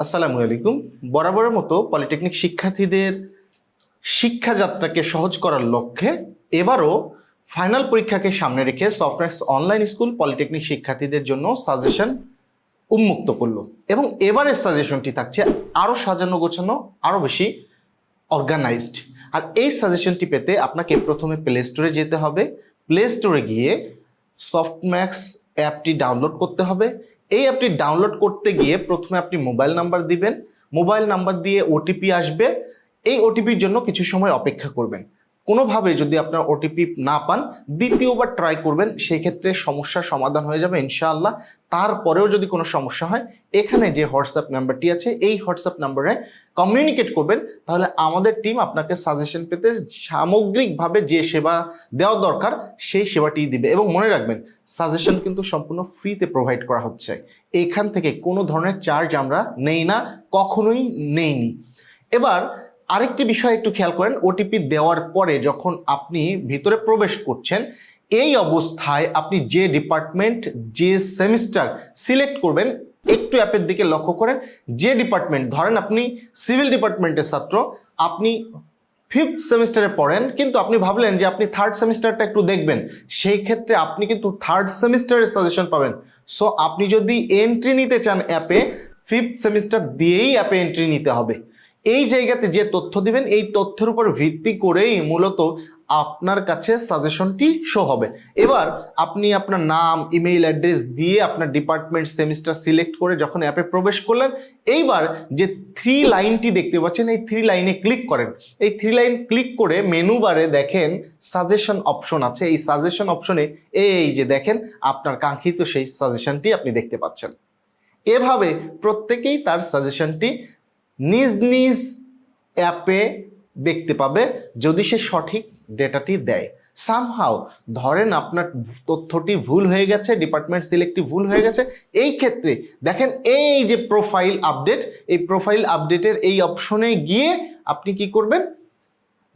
আসসালামু আলাইকুম। বরাবরের মতো পলিটেকনিক শিক্ষার্থীদের শিক্ষাযাত্রাকে সহজ করার লক্ষ্যে এবারও ফাইনাল পরীক্ষাকে সামনে রেখে সফটওয়্যার অনলাইন স্কুল পলিটেকনিক শিক্ষার্থীদের জন্য সাজেশন উন্মুক্ত করল এবং এবারের সাজেশনটি থাকছে আরও সাজানো গোছানো আরও বেশি অর্গানাইজড আর এই সাজেশনটি পেতে আপনাকে প্রথমে প্লে স্টোরে যেতে হবে। প্লে স্টোরে গিয়ে সফটম্যাক্স অ্যাপটি ডাউনলোড করতে হবে। এই অ্যাপটি ডাউনলোড করতে গিয়ে প্রথমে আপনি মোবাইল নাম্বার দিবেন। মোবাইল নাম্বার দিয়ে ওটিপি আসবে। এই ওটিপির জন্য কিছু সময় অপেক্ষা করবেন। কোনোভাবে যদি আপনার ওটিপি না পান, দ্বিতীয়বার ট্রাই করবেন সেই ক্ষেত্রে সমস্যার সমাধান হয়ে যাবে ইনশাআল্লাহ। তারপরেও যদি কোনো সমস্যা হয়, এখানে যে হোয়াটসঅ্যাপ নাম্বারটি আছে, এই হোয়াটসঅ্যাপ নাম্বারে কমিউনিকেট করবেন। তাহলে আমাদের টিম আপনাকে সাজেশন পেতে সামগ্রিকভাবে যে সেবা দেওয়া দরকার, সেই সেবাটি দিবে। এবং মনে রাখবেন সাজেশন কিন্তু সম্পূর্ণ ফ্রিতে প্রোভাইড করা হচ্ছে। এখান থেকে কোনো ধরনের চার্জ আমরা নেই না, কখনোই নেইনি। এবার আরেকটি বিষয় একটু খেয়াল করেন ওটিপি দেওয়ার পরে যখন আপনি ভিতরে প্রবেশ করছেন, এই অবস্থায় আপনি যে ডিপার্টমেন্ট যে সেমিস্টার সিলেক্ট করবেন, একটু অ্যাপের দিকে লক্ষ্য করেন, যে ডিপার্টমেন্ট ধরেন আপনি সিভিল ডিপার্টমেন্টের ছাত্র, আপনি ফিফথ সেমিস্টারে পড়েন, কিন্তু আপনি ভাবলেন যে আপনি থার্ড সেমিস্টারটা একটু দেখবেন, সেই ক্ষেত্রে আপনি কিন্তু থার্ড সেমিস্টারের সাজেশন পাবেন। সো আপনি যদি এন্ট্রি নিতে চান অ্যাপে ফিফথ সেমিস্টার দিয়েই অ্যাপে এন্ট্রি নিতে হবে। এই জায়গাতে যে তথ্য দিবেন, এই তথ্যের উপর ভিত্তি করেই মূলত আপনার কাছে সাজেশনটি শো হবে। এবার আপনি আপনার নাম ইমেইল অ্যাড্রেস দিয়ে আপনার ডিপার্টমেন্ট সেমিস্টার সিলেক্ট করে যখন অ্যাপে প্রবেশ করলেন, এইবার যে থ্রি লাইনটি দেখতে পাচ্ছেন, এই থ্রি লাইনে ক্লিক করেন। এই থ্রি লাইন ক্লিক করে মেনু বারে দেখেন সাজেশন অপশন আছে। এই সাজেশন অপশনে এই যে দেখেন, আপনার কাঙ্ক্ষিত সেই সাজেশনটি আপনি দেখতে পাচ্ছেন। এভাবে প্রত্যেকেই তার সাজেশনটি নিজ নিজ অ্যাপে দেখতে পাবে যদি সে সঠিক ডেটাটি দেয়। সামহাও ধরেন আপনার তথ্যটি ভুল হয়ে গেছে ডিপার্টমেন্ট সিলেক্টটি ভুল হয়ে গেছে, এই ক্ষেত্রে দেখেন এই যে প্রোফাইল আপডেট এই প্রোফাইল আপডেটের এই অপশনে গিয়ে আপনি কি করবেন?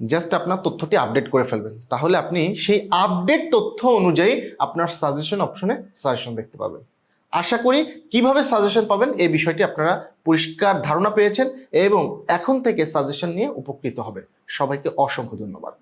জাস্ট আপনার তথ্যটি আপডেট করে ফেলবেন। তাহলে আপনি সেই আপডেট তথ্য অনুযায়ী আপনার সাজেশন অপশনে সাজেশন দেখতে পাবেন। আশা করি কীভাবে সাজেশন পাবেন এই বিষয়টি আপনারা পরিষ্কার ধারণা পেয়েছেন এবং এখন থেকে সাজেশন নিয়ে উপকৃত হবেন। সবাইকে অসংখ্য ধন্যবাদ।